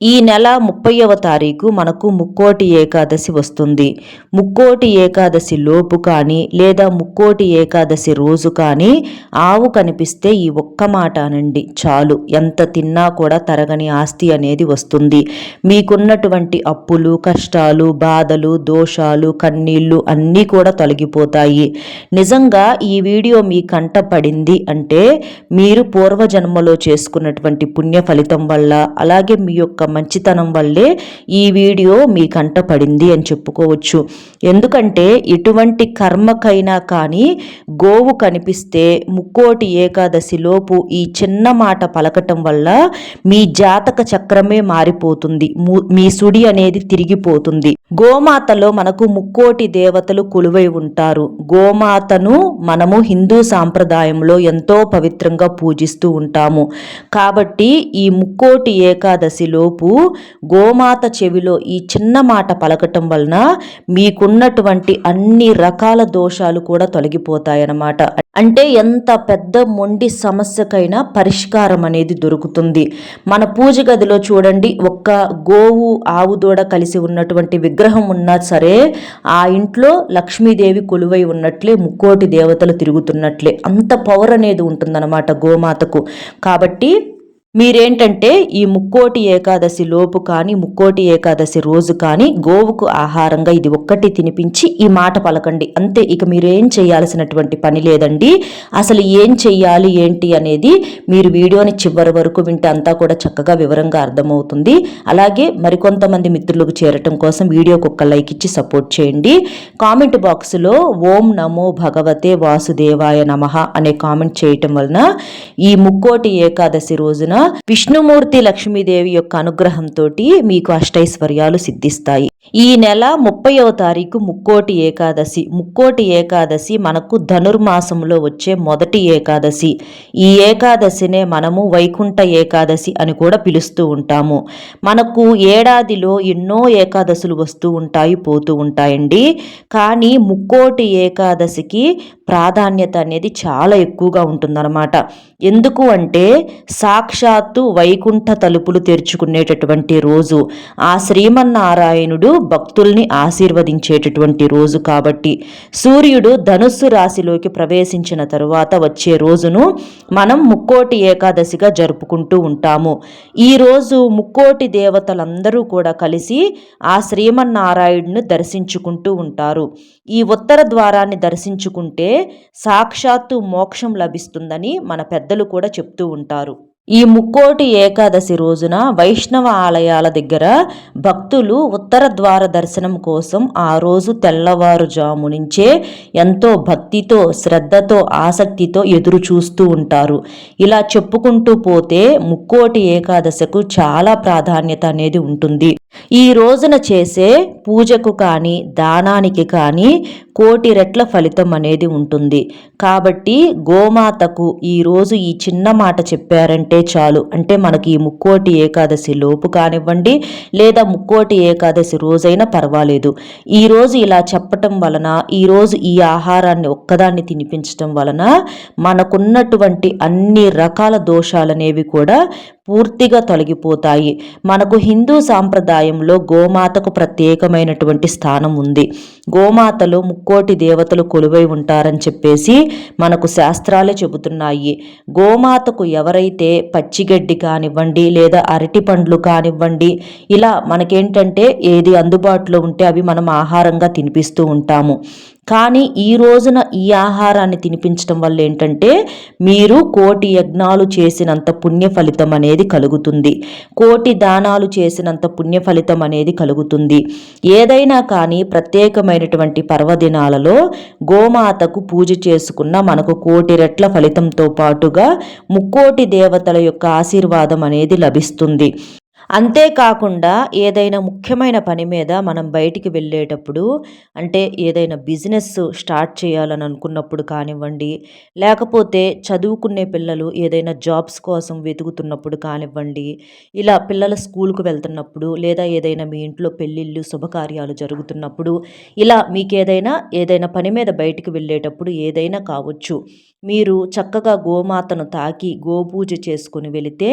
ఈ నెల ముప్పైవ తారీఖు మనకు ముక్కోటి ఏకాదశి వస్తుంది. ముక్కోటి ఏకాదశి లోపు కానీ లేదా ముక్కోటి ఏకాదశి రోజు కానీ ఆవు కనిపిస్తే ఈ ఒక్క మాట అనండి. చాలు ఎంత తిన్నా కూడా తరగని ఆస్తి అనేది వస్తుంది. మీకున్నటువంటి అప్పులు కష్టాలు బాధలు దోషాలు కన్నీళ్ళు అన్నీ కూడా తొలగిపోతాయి. నిజంగా ఈ వీడియో మీ కంట పడింది అంటే మీరు పూర్వజన్మలో చేసుకున్నటువంటి పుణ్య ఫలితం వల్ల అలాగే మీ యొక్క మంచితనం వల్లే ఈ వీడియో మీ కంట పడింది అని చెప్పుకోవచ్చు. ఎందుకంటే ఎటువంటి కర్మకైనా కానీ గోవు కనిపిస్తే ముక్కోటి ఏకాదశిలోపు ఈ చిన్న మాట పలకటం వల్ల మీ జాతక చక్రమే మారిపోతుంది. మీ సుడి అనేది తిరిగిపోతుంది. గోమాతలో మనకు ముక్కోటి దేవతలు కొలువై ఉంటారు. గోమాతను మనము హిందూ సాంప్రదాయంలో ఎంతో పవిత్రంగా పూజిస్తూ ఉంటాము. కాబట్టి ఈ ముక్కోటి ఏకాదశిలోపు లోపు గోమాత చెవిలో ఈ చిన్న మాట పలకటం వలన మీకున్నటువంటి అన్ని రకాల దోషాలు కూడా తొలగిపోతాయన్నమాట. అంటే ఎంత పెద్ద మొండి సమస్యకైనా పరిష్కారం అనేది దొరుకుతుంది. మన పూజ గదిలో చూడండి ఒక్క గోవు ఆవు దూడ కలిసి ఉన్నటువంటి విగ్రహం ఉన్నా సరే ఆ ఇంట్లో లక్ష్మీదేవి కొలువై ఉన్నట్లే ముక్కోటి దేవతలు తిరుగుతున్నట్లే. అంత పవర్ అనేది ఉంటుందన్నమాట గోమాతకు. కాబట్టి మీరేంటంటే ఈ ముక్కోటి ఏకాదశి లోపు కానీ ముక్కోటి ఏకాదశి రోజు కానీ గోవుకు ఆహారంగా ఇది ఒక్కటి తినిపించి ఈ మాట పలకండి. అంతే ఇక మీరేం చేయాల్సినటువంటి పని లేదండి. అసలు ఏం చెయ్యాలి ఏంటి అనేది మీరు వీడియోని చివరి వరకు వింటే అంతా కూడా చక్కగా వివరంగా అర్థమవుతుంది. అలాగే మరికొంతమంది మిత్రులకు చేరటం కోసం వీడియోకి ఒక్క లైక్ ఇచ్చి సపోర్ట్ చేయండి. కామెంట్ బాక్స్లో ఓం నమో భగవతే వాసుదేవాయ నమ అనే కామెంట్ చేయటం వలన ఈ ముక్కోటి ఏకాదశి రోజున విష్ణుమూర్తి లక్ష్మీదేవి యొక్క అనుగ్రహంతో మీకు అష్టైశ్వర్యాలు సిద్ధిస్తాయి. ఈ నెల ముప్పైవ తారీఖు ముక్కోటి ఏకాదశి. ముక్కోటి ఏకాదశి మనకు ధనుర్మాసంలో వచ్చే మొదటి ఏకాదశి. ఈ ఏకాదశినే మనము వైకుంఠ ఏకాదశి అని కూడా పిలుస్తూ ఉంటాము. మనకు ఏడాదిలో ఎన్నో ఏకాదశులు వస్తూ ఉంటాయి పోతూ ఉంటాయండి. కానీ ముక్కోటి ఏకాదశికి ప్రాధాన్యత అనేది చాలా ఎక్కువగా ఉంటుందన్నమాట. ఎందుకు అంటే సాక్షాత్తు వైకుంఠ తలుపులు తెరుచుకునేటటువంటి రోజు. ఆ శ్రీమన్నారాయణుడు భక్తుల్ని ఆశీర్వదించేటటువంటి రోజు కాబట్టి సూర్యుడు ధనుస్సు రాశిలోకి ప్రవేశించిన తరువాత వచ్చే రోజును మనం ముక్కోటి ఏకాదశిగా జరుపుకుంటూ ఉంటాము. ఈరోజు ముక్కోటి దేవతలందరూ కూడా కలిసి ఆ శ్రీమన్నారాయణుని దర్శించుకుంటూ ఉంటారు. ఈ ఉత్తర ద్వారాన్ని దర్శించుకుంటే సాక్షాత్తు మోక్షం లభిస్తుందని మన పెద్దలు కూడా చెప్తూ ఉంటారు. ఈ ముక్కోటి ఏకాదశి రోజున వైష్ణవ ఆలయాల దగ్గర భక్తులు ఉత్తర ద్వార దర్శనం కోసం ఆ రోజు తెల్లవారుజాము నుంచే ఎంతో భక్తితో శ్రద్ధతో ఆసక్తితో ఎదురు చూస్తూ ఉంటారు. ఇలా చెప్పుకుంటూ పోతే ముక్కోటి ఏకాదశకు చాలా ప్రాధాన్యత అనేది ఉంటుంది. ఈ రోజున చేసే పూజకు కానీ దానానికి కానీ కోటి రెట్ల ఫలితం అనేది ఉంటుంది. కాబట్టి గోమాతకు ఈరోజు ఈ చిన్న మాట చెప్పారంటే చాలు. అంటే మనకి ఈ ముక్కోటి ఏకాదశి లోపు కానివ్వండి లేదా ముక్కోటి ఏకాదశి రోజైనా పర్వాలేదు. ఈరోజు ఇలా చెప్పటం వలన ఈరోజు ఈ ఆహారాన్ని ఒక్కదాన్ని తినిపించటం వలన మనకున్నటువంటి అన్ని రకాల దోషాలనేవి కూడా పూర్తిగా తొలగిపోతాయి. మనకు హిందూ సాంప్రదాయంలో గోమాతకు ప్రత్యేకమైనటువంటి స్థానం ఉంది. గోమాతలో ముక్కోటి దేవతలు కొలువై ఉంటారని చెప్పేసి మనకు శాస్త్రాలే చెబుతున్నాయి. గోమాతకు ఎవరైతే పచ్చిగడ్డి కానివ్వండి లేదా అరటి పండ్లు కానివ్వండి ఇలా మనకేంటంటే ఏది అందుబాటులో ఉంటే అవి మనం ఆహారంగా తినిపిస్తూ ఉంటాము. కానీ ఈ రోజున ఈ ఆహారాన్ని తినిపించడం వల్ల ఏంటంటే మీరు కోటి యజ్ఞాలు చేసినంత పుణ్య ఫలితం అనేది కలుగుతుంది. కోటి దానాలు చేసినంత పుణ్య ఫలితం అనేది కలుగుతుంది. ఏదైనా కానీ ప్రత్యేకమైనటువంటి పర్వదినాలలో గోమాతకు పూజ చేసుకున్న మనకు కోటి రెట్ల ఫలితంతో పాటుగా ముక్కోటి దేవతల యొక్క ఆశీర్వాదం అనేది లభిస్తుంది. అంతేకాకుండా ఏదైనా ముఖ్యమైన పని మీద మనం బయటికి వెళ్ళేటప్పుడు అంటే ఏదైనా బిజినెస్ స్టార్ట్ చేయాలని అనుకున్నప్పుడు కానివ్వండి లేకపోతే చదువుకునే పిల్లలు ఏదైనా జాబ్స్ కోసం వెతుకుతున్నప్పుడు కానివ్వండి ఇలా పిల్లల స్కూల్కు వెళ్తున్నప్పుడు లేదా ఏదైనా మీ ఇంట్లో పెళ్ళిళ్ళు శుభకార్యాలు జరుగుతున్నప్పుడు ఇలా మీకు ఏదైనా ఏదైనా పని మీద బయటికి వెళ్ళేటప్పుడు ఏదైనా కావచ్చు. మీరు చక్కగా గోమాతను తాకి గోపూజ చేసుకుని వెళితే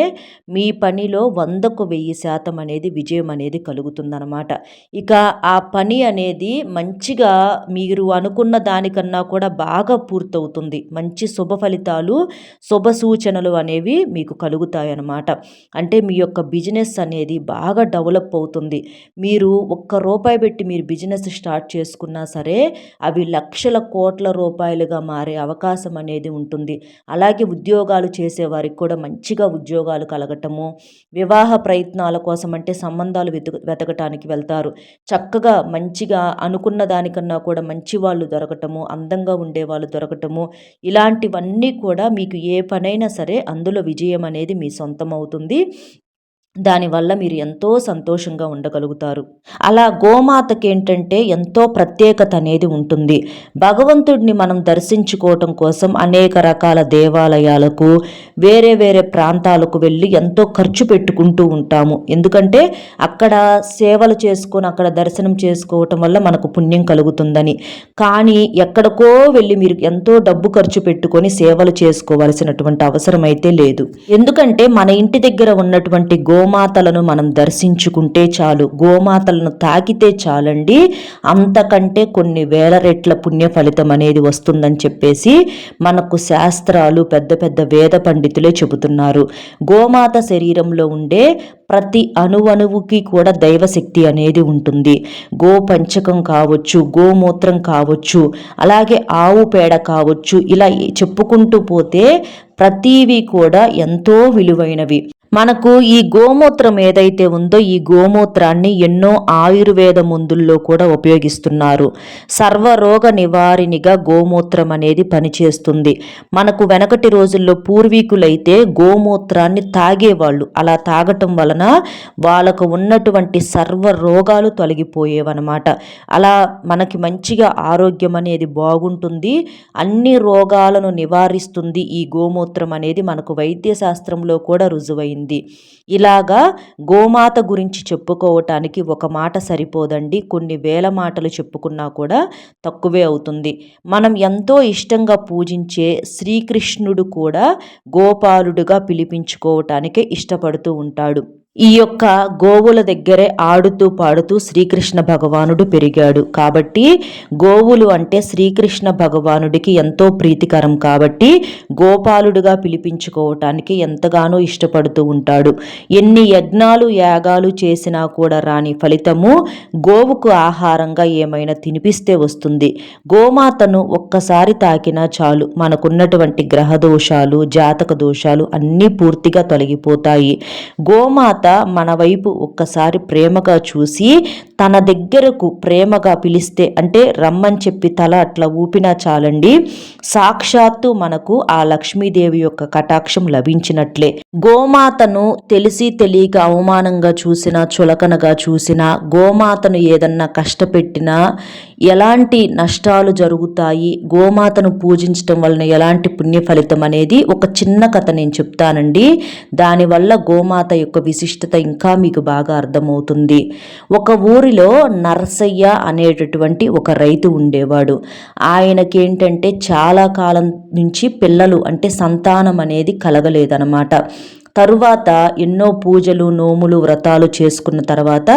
మీ పనిలో వందకు వెయ్యి శాతం అనేది విజయం అనేది కలుగుతుందన్నమాట. ఇక ఆ పని అనేది మంచిగా మీరు అనుకున్న దానికన్నా కూడా బాగా పూర్తవుతుంది. మంచి శుభ ఫలితాలు శుభ సూచనలు అనేవి మీకు కలుగుతాయి అన్నమాట అంటే మీ యొక్క బిజినెస్ అనేది బాగా డెవలప్ అవుతుంది. మీరు ఒక్క రూపాయి పెట్టి మీరు బిజినెస్ స్టార్ట్ చేసుకున్నా సరే అవి లక్షల కోట్ల రూపాయలుగా మారే అవకాశం అనేది అనేది ఉంటుంది. అలాగే ఉద్యోగాలు చేసేవారికి కూడా మంచిగా ఉద్యోగాలు కలగటము వివాహ ప్రయత్నాల కోసం అంటే సంబంధాలు వెతుకు వెతకటానికి వెళ్తారు. చక్కగా మంచిగా అనుకున్న దానికన్నా కూడా మంచి వాళ్ళు దొరకటము అందంగా ఉండే వాళ్ళు దొరకటము ఇలాంటివన్నీ కూడా మీకు ఏ పనైనా సరే అందులో విజయం అనేది మీ సొంతం అవుతుంది. దానివల్ల మీరు ఎంతో సంతోషంగా ఉండగలుగుతారు. అలా గోమాతకి ఏంటంటే ఎంతో ప్రత్యేకత అనేది ఉంటుంది. భగవంతుడిని మనం దర్శించుకోవటం కోసం అనేక రకాల దేవాలయాలకు వేరే వేరే ప్రాంతాలకు వెళ్ళి ఎంతో ఖర్చు పెట్టుకుంటూ ఉంటాము. ఎందుకంటే అక్కడ సేవలు చేసుకొని అక్కడ దర్శనం చేసుకోవటం వల్ల మనకు పుణ్యం కలుగుతుందని. కానీ ఎక్కడికో వెళ్ళి మీరు ఎంతో డబ్బు ఖర్చు పెట్టుకొని సేవలు చేసుకోవాల్సినటువంటి అవసరం అయితే లేదు. ఎందుకంటే మన ఇంటి దగ్గర ఉన్నటువంటి గో గోమాతలను మనం దర్శించుకుంటే చాలు గోమాతలను తాకితే చాలండి. అంతకంటే కొన్ని వేల రెట్ల పుణ్య ఫలితం అనేది వస్తుందని చెప్పేసి మనకు శాస్త్రాలు పెద్ద పెద్ద వేద పండితులే చెబుతున్నారు. గోమాత శరీరంలో ఉండే ప్రతి అణువణువుకి కూడా దైవశక్తి అనేది ఉంటుంది. గో పంచకం కావచ్చు గోమూత్రం కావచ్చు అలాగే ఆవు పేడ కావచ్చు ఇలా చెప్పుకుంటూ పోతే ప్రతివి కూడా ఎంతో విలువైనవి. మనకు ఈ గోమూత్రం ఏదైతే ఉందో ఈ గోమూత్రాన్ని ఎన్నో ఆయుర్వేద మందుల్లో కూడా ఉపయోగిస్తున్నారు. సర్వరోగ నివారినిగా గోమూత్రం అనేది పనిచేస్తుంది. మనకు వెనకటి రోజుల్లో పూర్వీకులైతే గోమూత్రాన్ని తాగేవాళ్ళు. అలా తాగటం వలన వాళ్ళకు ఉన్నటువంటి సర్వ రోగాలు తొలగిపోయేవన్నమాట. అలా మనకి మంచిగా ఆరోగ్యం అనేది బాగుంటుంది. అన్ని రోగాలను నివారిస్తుంది ఈ గోమూత్రం అనేది. మనకు వైద్య శాస్త్రంలో కూడా రుజువైంది. జరిగింది. ఇలాగా గోమాత గురించి చెప్పుకోవటానికి ఒక మాట సరిపోదండి. కొన్ని వేల మాటలు చెప్పుకున్నా కూడా తక్కువే అవుతుంది. మనం ఎంతో ఇష్టంగా పూజించే శ్రీకృష్ణుడు కూడా గోపాలుడుగా పిలిపించుకోవటానికే ఇష్టపడుతూ ఉంటాడు. ఈ యొక్క గోవుల దగ్గరే ఆడుతూ పాడుతూ శ్రీకృష్ణ భగవానుడు పెరిగాడు. కాబట్టి గోవులు అంటే శ్రీకృష్ణ భగవానుడికి ఎంతో ప్రీతికరం. కాబట్టి గోపాలుడుగా పిలిపించుకోవటానికి ఎంతగానో ఇష్టపడుతూ ఉంటాడు. ఎన్ని యజ్ఞాలు యాగాలు చేసినా కూడా రాని ఫలితము గోవుకు ఆహారంగా ఏమైనా తినిపిస్తే వస్తుంది. గోమాతను ఒక్కసారి తాకినా చాలు. మనకున్నటువంటి గ్రహ దోషాలు జాతక దోషాలు అన్నీ పూర్తిగా తొలగిపోతాయి. గోమాత మన వైపు ఒక్కసారి ప్రేమగా చూసి తన దగ్గరకు ప్రేమగా పిలిస్తే అంటే రమ్మని చెప్పి తల అట్లా ఊపినా చాలండి. సాక్షాత్తు మనకు ఆ లక్ష్మీదేవి యొక్క కటాక్షం లభించినట్లే. గోమాతను తెలిసి తెలియక అవమానంగా చూసినా చులకనగా చూసినా గోమాతను ఏదన్నా కష్టపెట్టినా ఎలాంటి నష్టాలు జరుగుతాయి గోమాతను పూజించడం వలన ఎలాంటి పుణ్య ఫలితం అనేది ఒక చిన్న కథ నేను చెప్తానండి. దానివల్ల గోమాత యొక్క విశిష్ట విశిష్టత ఇంకా మీకు బాగా అర్థమవుతుంది. ఒక ఊరిలో నరసయ్య అనేటటువంటి ఒక రైతు ఉండేవాడు. ఆయనకేంటంటే చాలా కాలం నుంచి పిల్లలు అంటే సంతానం అనేది కలగలేదనమాట తరువాత ఎన్నో పూజలు నోములు వ్రతాలు చేసుకున్న తర్వాత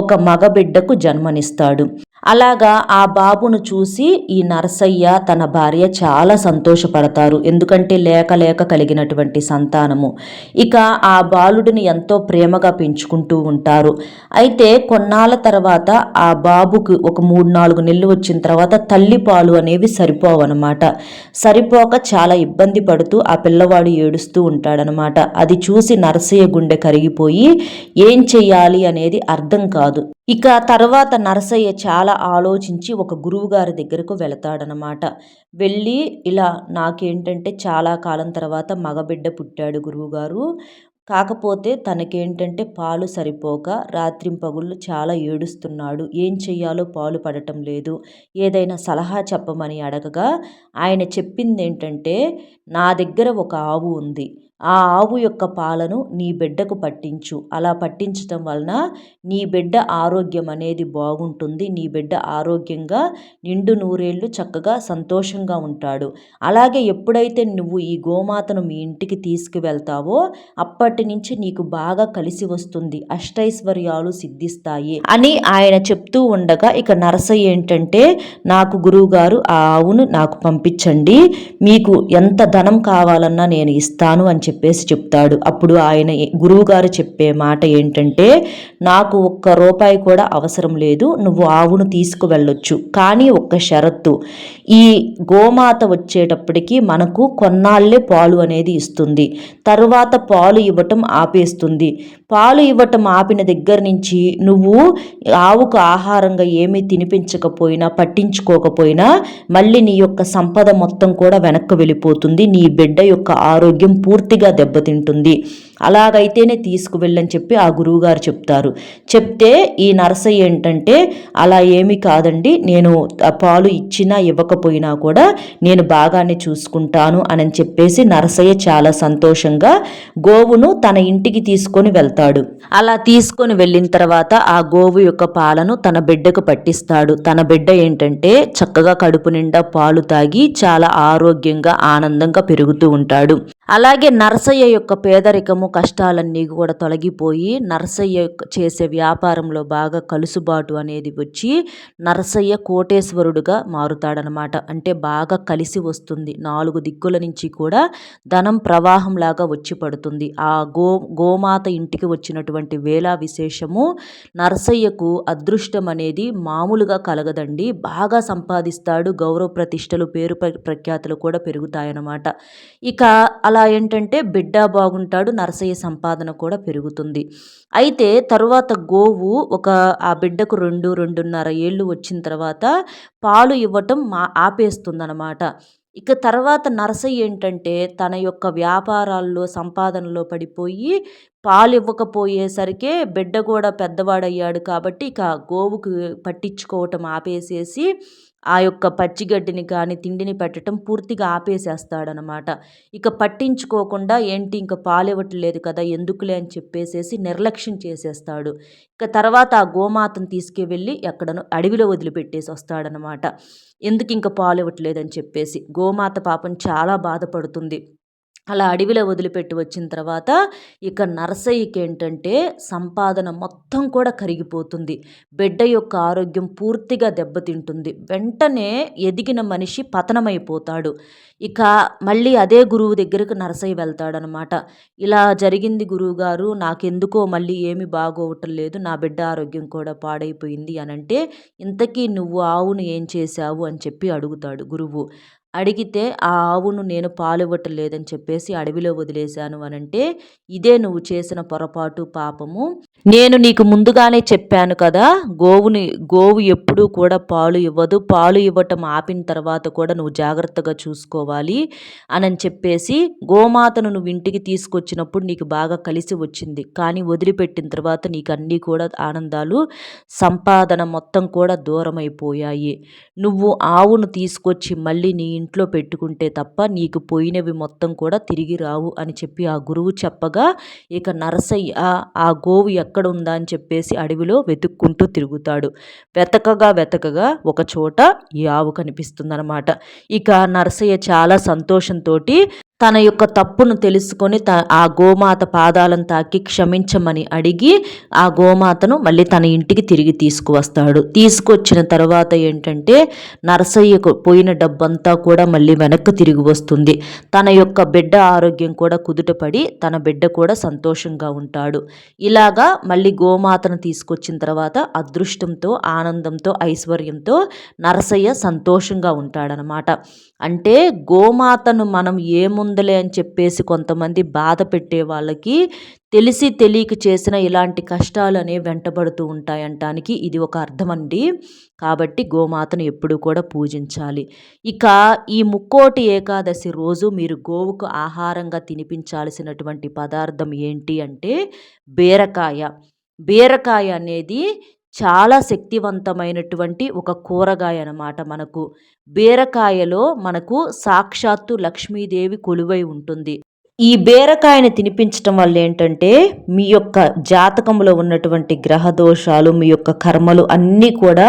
ఒక మగబిడ్డకు జన్మనిస్తాడు. అలాగా ఆ బాబును చూసి ఈ నరసయ్య తన భార్య చాలా సంతోషపడతారు. ఎందుకంటే లేక లేక కలిగినటువంటి సంతానము. ఇక ఆ బాలుడిని ఎంతో ప్రేమగా పెంచుకుంటూ ఉంటారు. అయితే కొన్నాళ్ళ తర్వాత ఆ బాబుకు ఒక మూడు నాలుగు నెలలు వచ్చిన తర్వాత తల్లి పాలు అనేవి సరిపోవన్నమాట సరిపోక చాలా ఇబ్బంది పడుతూ ఆ పిల్లవాడు ఏడుస్తూ ఉంటాడనమాట అది చూసి నరసయ్య గుండె కరిగిపోయి ఏం చెయ్యాలి అనేది అర్థం కాదు. ఇక తర్వాత నరసయ్య చాలా ఆలోచించి ఒక గురువుగారి దగ్గరకు వెళతాడనమాట వెళ్ళి ఇలా నాకేంటంటే చాలా కాలం తర్వాత మగబిడ్డ పుట్టాడు గురువుగారు కాకపోతే తనకేంటంటే పాలు సరిపోక రాత్రింపగుళ్ళు చాలా ఏడుస్తున్నాడు. ఏం చెయ్యాలో పాలు పడటం లేదు. ఏదైనా సలహా చెప్పమని అడగగా ఆయన చెప్పింది ఏంటంటే నా దగ్గర ఒక ఆవు ఉంది. ఆ ఆవు యొక్క పాలను నీ బిడ్డకు పట్టించు. అలా పట్టించటం వలన నీ బిడ్డ ఆరోగ్యం అనేది బాగుంటుంది. నీ బిడ్డ ఆరోగ్యంగా నిండు నూరేళ్ళు చక్కగా సంతోషంగా ఉంటాడు. అలాగే ఎప్పుడైతే నువ్వు ఈ గోమాతను మీ ఇంటికి తీసుకువెళ్తావో అప్పటి నుంచి నీకు బాగా కలిసి వస్తుంది. అష్టైశ్వర్యాలు సిద్ధిస్తాయి అని ఆయన చెప్తూ ఉండగా ఇక నరసయ్య ఏంటంటే నాకు గురువుగారు ఆ ఆవును నాకు పంపించండి. మీకు ఎంత ధనం కావాలన్నా నేను ఇస్తాను అని చెప్పేసి చెప్తాడు. అప్పుడు ఆయన గురువు గారు చెప్పే మాట ఏంటంటే నాకు ఒక్క రూపాయి కూడా అవసరం లేదు. నువ్వు ఆవును తీసుకువెళ్ళొచ్చు. కానీ ఒక్క షరత్తు ఈ గోమాత వచ్చేటప్పటికి మనకు కొన్నాళ్ళే పాలు అనేది ఇస్తుంది. తరువాత పాలు ఇవ్వటం ఆపేస్తుంది. పాలు ఇవ్వటం ఆపిన దగ్గర నుంచి నువ్వు ఆవుకు ఆహారంగా ఏమీ తినిపించకపోయినా పట్టించుకోకపోయినా మళ్ళీ నీ యొక్క సంపద మొత్తం కూడా వెనక్కి వెళ్ళిపోతుంది. నీ బిడ్డ యొక్క ఆరోగ్యం పూర్తిగా దెబ్బతింటుంది. అలాగైతేనే తీసుకువెళ్ళని చెప్పి ఆ గురువుగారు చెప్తారు. చెప్తే ఈ నరసయ్య ఏంటంటే అలా ఏమీ కాదండి నేను పాలు ఇచ్చినా ఇవ్వకపోయినా కూడా నేను బాగానే చూసుకుంటాను అని చెప్పేసి నరసయ్య చాలా సంతోషంగా గోవును తన ఇంటికి తీసుకొని వెళ్తాడు. అలా తీసుకొని వెళ్ళిన తర్వాత ఆ గోవు యొక్క పాలను తన బిడ్డకు పట్టిస్తాడు. తన బిడ్డ ఏంటంటే చక్కగా కడుపు నిండా పాలు తాగి చాలా ఆరోగ్యంగా ఆనందంగా పెరుగుతూ ఉంటాడు. అలాగే నరసయ్య యొక్క పేదరికము కష్టాలన్నీ కూడా తొలగిపోయి నరసయ్య చేసే వ్యాపారంలో బాగా కలుసుబాటు అనేది వచ్చి నరసయ్య కోటేశ్వరుడుగా మారుతాడనమాట. అంటే బాగా కలిసి వస్తుంది. నాలుగు దిక్కుల నుంచి కూడా ధనం ప్రవాహంలాగా వచ్చి పడుతుంది. ఆ గో గోమాత ఇంటికి వచ్చినటువంటి వేళ విశేషము నరసయ్యకు అదృష్టం అనేది మామూలుగా కలగదండి. బాగా సంపాదిస్తాడు. గౌరవ ప్రతిష్టలు పేరు ప్రఖ్యాతులు కూడా పెరుగుతాయన్నమాట ఇక అలా ఏంటంటే బిడ్డ బాగుంటాడు. ఆశయ సంపాదన కూడా పెరుగుతుంది. అయితే తరువాత గోవు ఒక ఆ బిడ్డకు రెండు రెండున్నర ఏళ్ళు వచ్చిన తర్వాత పాలు ఇవ్వటం మా ఆపేస్తుందన్నమాట. ఇక తర్వాత నరసయ్య ఏంటంటే తన యొక్క వ్యాపారాల్లో సంపాదనలో పడిపోయి పాలు ఇవ్వకపోయేసరికి బిడ్డ కూడా పెద్దవాడయ్యాడు కాబట్టి ఇక గోవుకు పట్టించుకోవటం ఆపేసేసి ఆ యొక్క పచ్చిగడ్డిని కానీ తిండిని పెట్టడం పూర్తిగా ఆపేసేస్తాడనమాట. ఇక పట్టించుకోకుండా ఏంటి ఇంక పాలు ఇవ్వట్లేదు కదా ఎందుకులే అని చెప్పేసేసి నిర్లక్ష్యం చేసేస్తాడు. ఇక తర్వాత ఆ గోమాతను తీసుకువెళ్ళి ఎక్కడనో అడవిలో వదిలిపెట్టేసి వస్తాడనమాట. ఎందుకు ఇంక పాలు ఇవ్వట్లేదని చెప్పేసి. గోమాత పాపం చాలా బాధపడుతుంది. అలా అడవిలో వదిలిపెట్టి వచ్చిన తర్వాత ఇక నరసయ్యకి ఏంటంటే సంపాదన మొత్తం కూడా కరిగిపోతుంది. బిడ్డ యొక్క ఆరోగ్యం పూర్తిగా దెబ్బతింటుంది. వెంటనే ఎదిగిన మనిషి పతనమైపోతాడు. ఇక మళ్ళీ అదే గురువు దగ్గరకు నరసయ్య వెళ్తాడనమాట. ఇలా జరిగింది గురువుగారు నాకెందుకో మళ్ళీ ఏమి బాగోవటం లేదు నా బిడ్డ ఆరోగ్యం కూడా పాడైపోయింది అని అంటే ఇంతకీ నువ్వు ఆవును ఏం చేశావు? అని చెప్పి అడుగుతాడు గురువు. అడిగితే ఆ ఆవును నేను పాలివ్వటం లేదని చెప్పేసి అడవిలో వదిలేశాను అనంటే ఇదే నువ్వు చేసిన పొరపాటు పాపము. నేను నీకు ముందుగానే చెప్పాను కదా గోవుని గోవు ఎప్పుడూ కూడా పాలు ఇవ్వదు. పాలు ఇవ్వటం ఆపిన తర్వాత కూడా నువ్వు జాగ్రత్తగా చూసుకోవాలి అని చెప్పేసి గోమాతను నువ్వు ఇంటికి తీసుకొచ్చినప్పుడు నీకు బాగా కలిసి వచ్చింది. కానీ వదిలిపెట్టిన తర్వాత నీకు అన్నీ కూడా ఆనందాలు సంపాదన మొత్తం కూడా దూరమైపోయాయి. నువ్వు ఆవును తీసుకొచ్చి మళ్ళీ నీ ఇంట్లో పెట్టుకుంటే తప్ప నీకు పోయినవి మొత్తం కూడా తిరిగి రావు అని చెప్పి ఆ గురువు చెప్పగా ఇక నరసయ్య ఆ గోవు ఎక్కడ ఉందా అని చెప్పేసి అడవిలో వెతుక్కుంటూ తిరుగుతాడు. వెతకగా వెతకగా ఒక చోట ఈ ఆవు కనిపిస్తుందన్నమాట. ఇక నరసయ్య చాలా సంతోషంతో తన యొక్క తప్పును తెలుసుకొని త ఆ గోమాత పాదాలను తాకి క్షమించమని అడిగి ఆ గోమాతను మళ్ళీ తన ఇంటికి తిరిగి తీసుకువస్తాడు. తీసుకొచ్చిన తర్వాత ఏంటంటే నరసయ్యకు పోయిన డబ్బంతా కూడా మళ్ళీ వెనక్కి తిరిగి వస్తుంది. తన యొక్క బిడ్డ ఆరోగ్యం కూడా కుదుటపడి తన బిడ్డ కూడా సంతోషంగా ఉంటాడు. ఇలాగా మళ్ళీ గోమాతను తీసుకొచ్చిన తర్వాత అదృష్టంతో ఆనందంతో ఐశ్వర్యంతో నరసయ్య సంతోషంగా ఉంటాడనమాట. అంటే గోమాతను మనం ఏముందలే అని చెప్పేసి కొంతమంది బాధ పెట్టే వాళ్ళకి తెలిసి తెలియక చేసిన ఇలాంటి కష్టాలు అనేవి వెంటబడుతూ ఉంటాయంటానికి ఇది ఒక అర్థమండి. కాబట్టి గోమాతను ఎప్పుడు కూడా పూజించాలి. ఇక ఈ ముక్కోటి ఏకాదశి రోజు మీరు గోవుకు ఆహారంగా తినిపించాల్సినటువంటి పదార్థం ఏంటి అంటే బీరకాయ. బీరకాయ అనేది చాలా శక్తివంతమైనటువంటి ఒక కూరగాయ అన్నమాట మనకు. బీరకాయలో మనకు సాక్షాత్తు లక్ష్మీదేవి కొలువై ఉంటుంది. ఈ బీరకాయని తినిపించటం వల్ల ఏంటంటే మీ యొక్క జాతకంలో ఉన్నటువంటి గ్రహ దోషాలు మీ యొక్క కర్మలు అన్నీ కూడా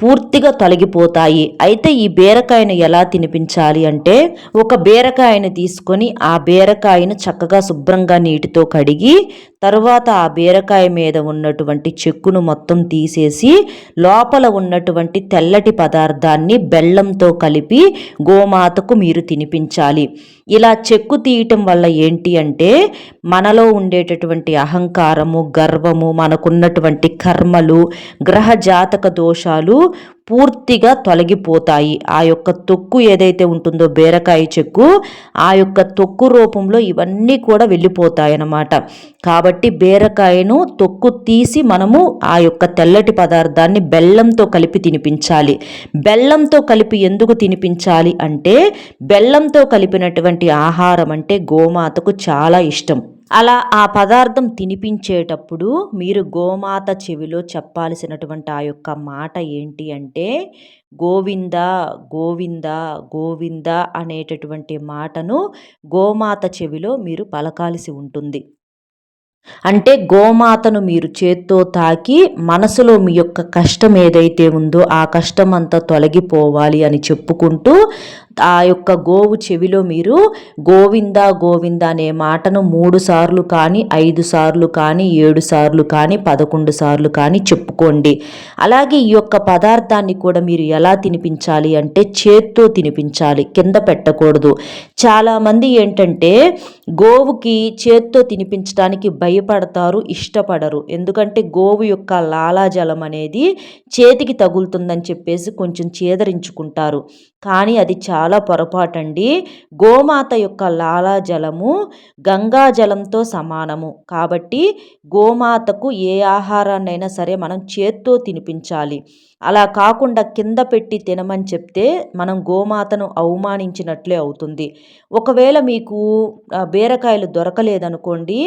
పూర్తిగా తొలగిపోతాయి. అయితే ఈ బీరకాయను ఎలా తినిపించాలి అంటే ఒక బీరకాయను తీసుకొని ఆ బీరకాయను చక్కగా శుభ్రంగా నీటితో కడిగి తర్వాత ఆ బీరకాయ మీద ఉన్నటువంటి చెక్కును మొత్తం తీసేసి లోపల ఉన్నటువంటి తెల్లటి పదార్థాన్ని బెల్లంతో కలిపి గోమాతకు మీరు తినిపించాలి. ఇలా చెక్కు తీయటం వల్ల ఏంటి అంటే మనలో ఉండేటటువంటి అహంకారము గర్వము మనకున్నటువంటి కర్మలు గ్రహ జాతక దోషాలు పూర్తిగా తొలగిపోతాయి. ఆ యొక్క తొక్కు ఏదైతే ఉంటుందో బీరకాయ చెక్కు ఆ యొక్క తొక్కు రూపంలో ఇవన్నీ కూడా వెళ్ళిపోతాయి అన్నమాట కాబట్టి బీరకాయను తొక్కు తీసి మనము ఆ యొక్క తెల్లటి పదార్థాన్ని బెల్లంతో కలిపి తినిపించాలి. బెల్లంతో కలిపి ఎందుకు తినిపించాలి అంటే బెల్లంతో కలిపినటువంటి ఆహారం అంటే గోమాతకు చాలా ఇష్టం. అలా ఆ పదార్థం తినిపించేటప్పుడు మీరు గోమాత చెవిలో చెప్పాల్సినటువంటి ఆ యొక్క మాట ఏంటి అంటే గోవింద గోవింద గోవింద అనేటటువంటి మాటను గోమాత చెవిలో మీరు పలకాల్సి ఉంటుంది. అంటే గోమాతను మీరు చేత్తో తాకి మనసులో మీ యొక్క కష్టం ఏదైతే ఉందో ఆ కష్టం అంతా తొలగిపోవాలి అని చెప్పుకుంటూ ఆ యొక్క గోవు చెవిలో మీరు గోవింద గోవింద అనే మాటను మూడు సార్లు కానీ ఐదు సార్లు కానీ ఏడు సార్లు కానీ పదకొండు సార్లు కానీ చెప్పుకోండి. అలాగే ఈ యొక్క పదార్థాన్ని కూడా మీరు ఎలా తినిపించాలి అంటే చేత్తో తినిపించాలి కింద పెట్టకూడదు. చాలామంది ఏంటంటే గోవుకి చేత్తో తినిపించడానికి భయపడతారు ఇష్టపడరు. ఎందుకంటే గోవు యొక్క లాలాజలం అనేది చేతికి తగులుతుందని చెప్పేసి కొంచెం చేదరించుకుంటారు. కానీ అది చాలా చాలా పొరపాటండి. గోమాత యొక్క లాలాజలము గంగాజలంతో సమానము. కాబట్టి గోమాతకు ఏ ఆహారాన్నైనా సరే మనం చేత్తో తినిపించాలి. అలా కాకుండా కింద పెట్టి తినమని చెప్తే మనం గోమాతను అవమానించినట్లే అవుతుంది. ఒకవేళ మీకు బీరకాయలు దొరకలేదనుకోండి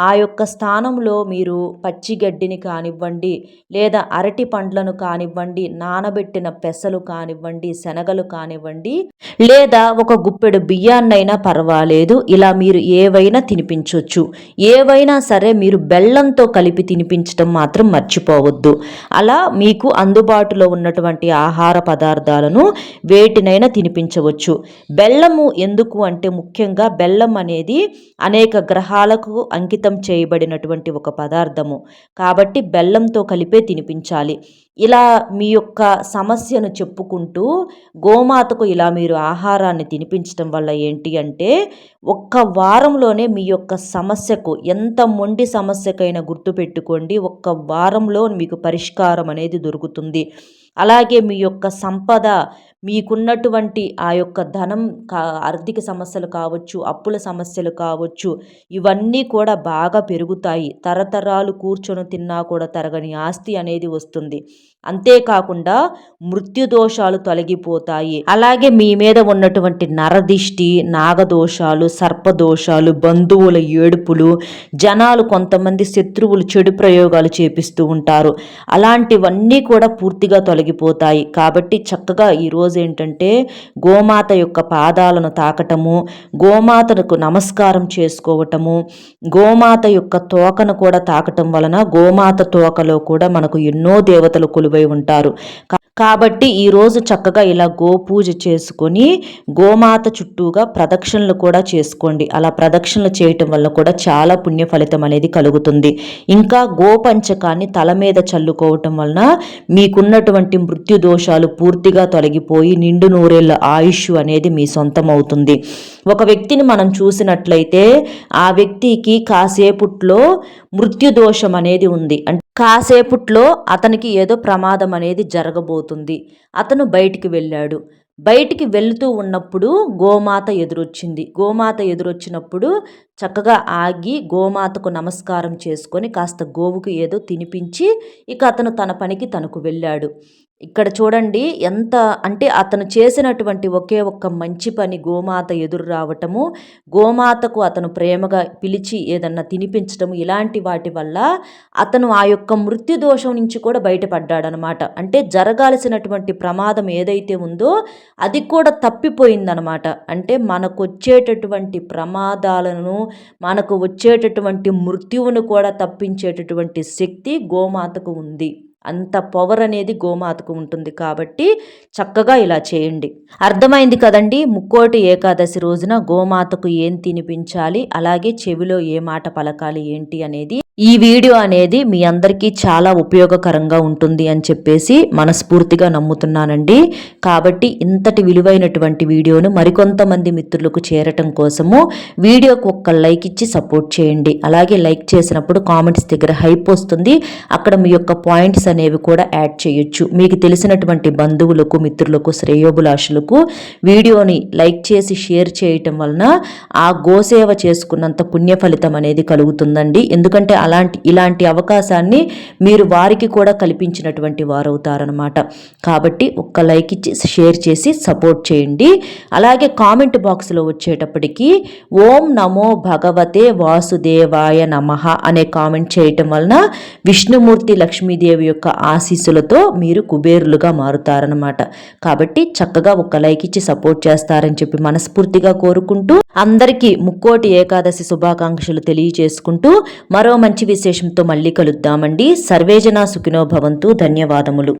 ఆ యొక్క స్థానంలో మీరు పచ్చిగడ్డిని కానివ్వండి లేదా అరటి పండ్లను కానివ్వండి నానబెట్టిన పెసలు కానివ్వండి శనగలు కానివ్వండి లేదా ఒక గుప్పెడు బియ్యాన్నైనా పర్వాలేదు ఇలా మీరు ఏవైనా తినిపించవచ్చు ఏవైనా సరే మీరు బెల్లంతో కలిపి తినిపించడం మాత్రం మర్చిపోవద్దు. అలా మీకు అందుబాటులో ఉన్నటువంటి ఆహార పదార్థాలను వేటినైనా తినిపించవచ్చు. బెల్లము ఎందుకు అంటే ముఖ్యంగా బెల్లం అనేది అనేక గ్రహాలకు అంకితం అంకితం చేయబడినటువంటి ఒక పదార్థము. కాబట్టి బెల్లంతో కలిపే తినిపించాలి. ఇలా మీ యొక్క సమస్యను చెప్పుకుంటూ గోమాతకు ఇలా మీరు ఆహారాన్ని తినిపించడం వల్ల ఏంటి అంటే ఒక్క వారంలోనే మీ యొక్క సమస్యకు ఎంత మొండి సమస్యకైనా గుర్తుపెట్టుకోండి. ఒక్క వారంలో మీకు పరిష్కారం అనేది దొరుకుతుంది. అలాగే మీ యొక్క సంపద మీకున్నటువంటి ఆ యొక్క ధనం కా ఆర్థిక సమస్యలు కావచ్చు అప్పుల సమస్యలు కావచ్చు ఇవన్నీ కూడా బాగా పెరుగుతాయి. తరతరాలు కూర్చొని తిన్నా కూడా తరగని ఆస్తి అనేది వస్తుంది. అంతేకాకుండా మృత్యుదోషాలు తొలగిపోతాయి. అలాగే మీ మీద ఉన్నటువంటి నరదిష్టి నాగదోషాలు సర్పదోషాలు బంధువుల ఏడుపులు జనాలు కొంతమంది శత్రువులు చెడు ప్రయోగాలు చేపిస్తూ ఉంటారు. అలాంటివన్నీ కూడా పూర్తిగా తొలగి తొలగిపోతాయి కాబట్టి చక్కగా ఈరోజు ఏంటంటే గోమాత యొక్క పాదాలను తాకటము గోమాతకు నమస్కారం చేసుకోవటము గోమాత యొక్క తోకను కూడా తాకటం వలన గోమాత తోకలో కూడా మనకు ఎన్నో దేవతలు కొలువై ఉంటారు. కాబట్టి ఈరోజు చక్కగా ఇలా గోపూజ చేసుకొని గోమాత చుట్టూగా ప్రదక్షిణలు కూడా చేసుకోండి. అలా ప్రదక్షిణలు చేయటం వల్ల కూడా చాలా పుణ్య ఫలితం అనేది కలుగుతుంది. ఇంకా గోపంచకాన్ని తల మీద చల్లుకోవటం వలన మీకున్నటువంటి మృత్యు దోషాలు పూర్తిగా తొలగిపోయి నిండు నూరేళ్ళ ఆయుష్ అనేది మీ సొంతం అవుతుంది. ఒక వ్యక్తిని మనం చూసినట్లయితే ఆ వ్యక్తికి కాసేపుట్లో మృత్యు దోషం అనేది ఉంది. అంటే కాసేపుట్లో అతనికి ఏదో ప్రమాదం అనేది జరగబోతుంది. అతను బయటికి వెళ్ళాడు. బయటికి వెళుతూ ఉన్నప్పుడు గోమాత ఎదురొచ్చింది. గోమాత ఎదురొచ్చినప్పుడు చక్కగా ఆగి గోమాతకు నమస్కారం చేసుకొని కాస్త గోవుకు ఏదో తినిపించి ఇక అతను తన పనికి తనకు వెళ్ళాడు. ఇక్కడ చూడండి ఎంత అంటే అతను చేసినటువంటి ఒకే ఒక్క మంచి పని గోమాత ఎదురు రావటము గోమాతకు అతను ప్రేమగా పిలిచి ఏదన్నా తినిపించటము ఇలాంటి వాటి వల్ల అతను ఆ యొక్క మృత్యు దోషం నుంచి కూడా బయటపడ్డాడనమాట. అంటే జరగాల్సినటువంటి ప్రమాదం ఏదైతే ఉందో అది కూడా తప్పిపోయిందనమాట. అంటే మనకు వచ్చేటటువంటి ప్రమాదాలను మనకు వచ్చేటటువంటి మృత్యువును కూడా తప్పించేటటువంటి శక్తి గోమాతకు ఉంది. అంత పవర్ అనేది గోమాతకు ఉంటుంది కాబట్టి చక్కగా ఇలా చేయండి. అర్థమైంది కదండి? ముక్కోటి ఏకాదశి రోజున గోమాతకు ఏం తినిపించాలి? అలాగే చెవిలో ఏ మాట పలకాలి? ఏంటి అనేది ఈ వీడియో అనేది మీ అందరికీ చాలా ఉపయోగకరంగా ఉంటుంది అని చెప్పేసి మనస్ఫూర్తిగా నమ్ముతున్నానండి. కాబట్టి ఇంతటి విలువైనటువంటి వీడియోను మరికొంతమంది మిత్రులకు చేరటం కోసము వీడియోకు ఒక్క లైక్ ఇచ్చి సపోర్ట్ చేయండి. అలాగే లైక్ చేసినప్పుడు కామెంట్స్ దగ్గర హైప్ వస్తుంది. అక్కడ మీ యొక్క పాయింట్స్ అనేవి కూడా యాడ్ చేయొచ్చు. మీకు తెలిసినటువంటి బంధువులకు మిత్రులకు శ్రేయోభిలాషులకు వీడియోని లైక్ చేసి షేర్ చేయటం వలన ఆ గోసేవ చేసుకున్నంత పుణ్య ఫలితం అనేది కలుగుతుందండి. ఎందుకంటే అలాంటి ఇలాంటి అవకాశాన్ని మీరు వారికి కూడా కల్పించినటువంటి వారవుతారనమాట కాబట్టి ఒక్క లైక్ ఇచ్చి షేర్ చేసి సపోర్ట్ చేయండి. అలాగే కామెంట్ బాక్స్లో వచ్చేటప్పటికి ఓం నమో భగవతే వాసుదేవాయ నమ అనే కామెంట్ చేయటం వలన విష్ణుమూర్తి లక్ష్మీదేవి యొక్క ఆశీస్సులతో మీరు కుబేరులుగా మారుతారనమాట కాబట్టి చక్కగా ఒక లైక్ ఇచ్చి సపోర్ట్ చేస్తారని చెప్పి మనస్ఫూర్తిగా కోరుకుంటూ అందరికీ ముక్కోటి ఏకాదశి శుభాకాంక్షలు తెలియజేసుకుంటూ మరో మంచి విశేషంతో మళ్ళీ కలుద్దామండి. సర్వేజన సుఖినో భవంతు. ధన్యవాదములు.